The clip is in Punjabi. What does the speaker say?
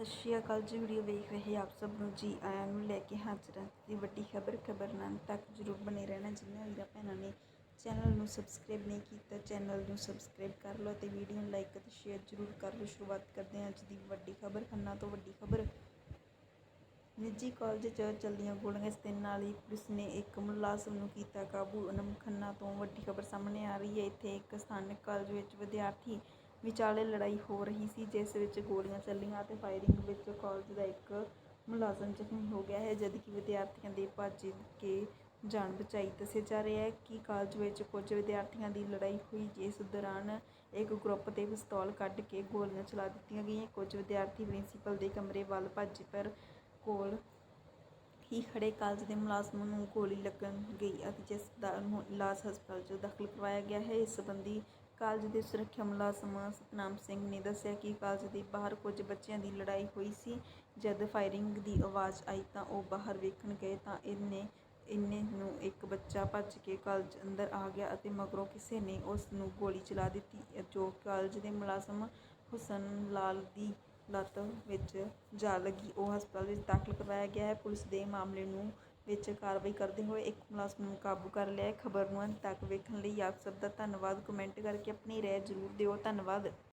ਸਤਿ ਸ਼੍ਰੀ ਅਕਾਲ ਜੀ, ਵੀਡੀਓ ਵੇਖ ਰਹੇ ਆਪ ਸਭ ਨੂੰ ਜੀ ਆਇਆਂ ਨੂੰ ਲੈ ਕੇ ਹਾਜ਼ਰ ਹਾਂ। ਦੀ ਵੱਡੀ ਖਬਰ ਖਬਰ ਨਾਲ ਤੱਕ ਜਰੂਰ ਬਣੇ ਰਹਿਣਾ। ਜਿਨ੍ਹਾਂ ਵੀਰਾਂ ਭੈਣਾਂ ਨੇ ਚੈਨਲ ਨੂੰ ਸਬਸਕ੍ਰਾਈਬ ਨਹੀਂ ਕੀਤਾ, ਚੈਨਲ ਨੂੰ ਸਬਸਕ੍ਰਾਈਬ ਕਰ ਲਓ ਤੇ ਵੀਡੀਓ ਨੂੰ ਲਾਈਕ ਅਤੇ ਸ਼ੇਅਰ ਜਰੂਰ ਕਰ ਲਓ। ਸ਼ੁਰੂਆਤ ਕਰਦੇ ਹਾਂ ਅੱਜ ਦੀ ਵੱਡੀ ਖਬਰ। ਖੰਨਾ ਤੋਂ ਵੱਡੀ ਖਬਰ। ਨਿੱਜੀ ਕਾਲਜ 'ਚ ਚੱਲਦੀਆਂ ਗੋਲੀਆਂ ਇਸ ਦੇ ਨਾਲ ਹੀ ਪੁਲਿਸ ਨੇ ਇੱਕ ਮੁਲਾਜ਼ਮ ਨੂੰ ਕੀਤਾ ਕਾਬੂ। ਅਨਮ ਖੰਨਾ ਤੋਂ ਵੱਡੀ ਖਬਰ ਸਾਹਮਣੇ ਆ ਰਹੀ ਹੈ। ਇੱਥੇ ਇੱਕ ਸਥਾਨਕ ਕਾਲਜ ਵਿੱਚ ਵਿਦਿਆਰਥੀ ਵਿਚਾਲੇ ਲੜਾਈ ਹੋ ਰਹੀ ਸੀ, ਜਿਸ ਵਿੱਚ ਗੋਲੀਆਂ ਚੱਲੀਆਂ ਅਤੇ ਫਾਇਰਿੰਗ ਵਿੱਚ ਕਾਲਜ ਦਾ ਇੱਕ ਮੁਲਾਜ਼ਮ ਜ਼ਖਮੀ ਹੋ ਗਿਆ ਹੈ, ਜਦਕਿ ਵਿਦਿਆਰਥੀਆਂ ਦੇ ਭੱਜ ਕੇ ਜਾਨ ਬਚਾਈ ਦੱਸਿਆ ਜਾ ਰਿਹਾ ਹੈ ਕਿ ਕਾਲਜ ਵਿੱਚ ਕੁਝ ਵਿਦਿਆਰਥੀਆਂ ਦੀ ਲੜਾਈ ਹੋਈ, ਜਿਸ ਦੌਰਾਨ ਇੱਕ ਗਰੁੱਪ ਤੇ ਪਿਸਤੌਲ ਕੱਢ ਕੇ ਗੋਲੀਆਂ ਚਲਾ ਦਿੱਤੀਆਂ ਗਈਆਂ। ਕੁਝ ਵਿਦਿਆਰਥੀ ਪ੍ਰਿੰਸੀਪਲ ਦੇ ਕਮਰੇ ਵੱਲ ਭੱਜ, ਪਰ ਕੋਲ ਹੀ ਖੜੇ ਕਾਲਜ ਦੇ ਮੁਲਾਜ਼ਮ ਨੂੰ ਗੋਲੀ ਲੱਗਣ ਗਈ ਅਤੇ ਜਿਸ ਦਾ ਇਲਾਜ ਹਸਪਤਾਲ 'ਚ ਦਾਖਲ ਕਰਵਾਇਆ ਗਿਆ ਹੈ। ਇਸ ਸੰਬੰਧੀ ਕਾਲਜ ਦੇ ਸੁਰੱਖਿਆ ਮੁਲਾਜ਼ਮ ਸਤਨਾਮ ਸਿੰਘ ਨੇ ਦੱਸਿਆ ਕਿ ਕਾਲਜ ਦੇ ਬਾਹਰ ਕੁਝ ਬੱਚਿਆਂ ਦੀ ਲੜਾਈ ਹੋਈ ਸੀ। ਜਦ ਫਾਇਰਿੰਗ ਦੀ ਆਵਾਜ਼ ਆਈ ਤਾਂ ਉਹ ਬਾਹਰ ਵੇਖਣ ਗਏ ਤਾਂ ਇਹਨੇ ਇੰਨੇ ਨੂੰ ਇੱਕ ਬੱਚਾ ਭੱਜ ਕੇ ਕਾਲਜ ਅੰਦਰ ਆ ਗਿਆ ਅਤੇ ਮਗਰੋਂ ਕਿਸੇ ਨੇ ਉਸ ਨੂੰ ਗੋਲੀ ਚਲਾ ਦਿੱਤੀ, ਜੋ ਕਾਲਜ ਦੇ ਮੁਲਾਜ਼ਮ ਹੁਸਨ ਲਾਲ ਦੀ ਲੱਤ ਵਿੱਚ ਜਾ ਲੱਗੀ। ਉਹ ਹਸਪਤਾਲ ਵਿੱਚ ਦਾਖਲ ਕਰਵਾਇਆ ਗਿਆ ਹੈ। ਪੁਲਿਸ ਦੇ ਮਾਮਲੇ ਨੂੰ ਵਿੱਚ ਕਾਰਵਾਈ ਕਰਦੇ ਹੋਏ ਇੱਕ ਮੁਲਾਜ਼ਮ ਨੂੰ ਕਾਬੂ ਕਰ ਲਿਆ ਖਬਰ ਨੂੰ ਅੰਤ ਤੱਕ ਵੇਖਣ ਲਈ ਆਪ ਸਭ ਦਾ ਧੰਨਵਾਦ। ਕਮੈਂਟ ਕਰਕੇ ਆਪਣੀ ਰਾਏ ਜ਼ਰੂਰ ਦਿਓ। ਧੰਨਵਾਦ।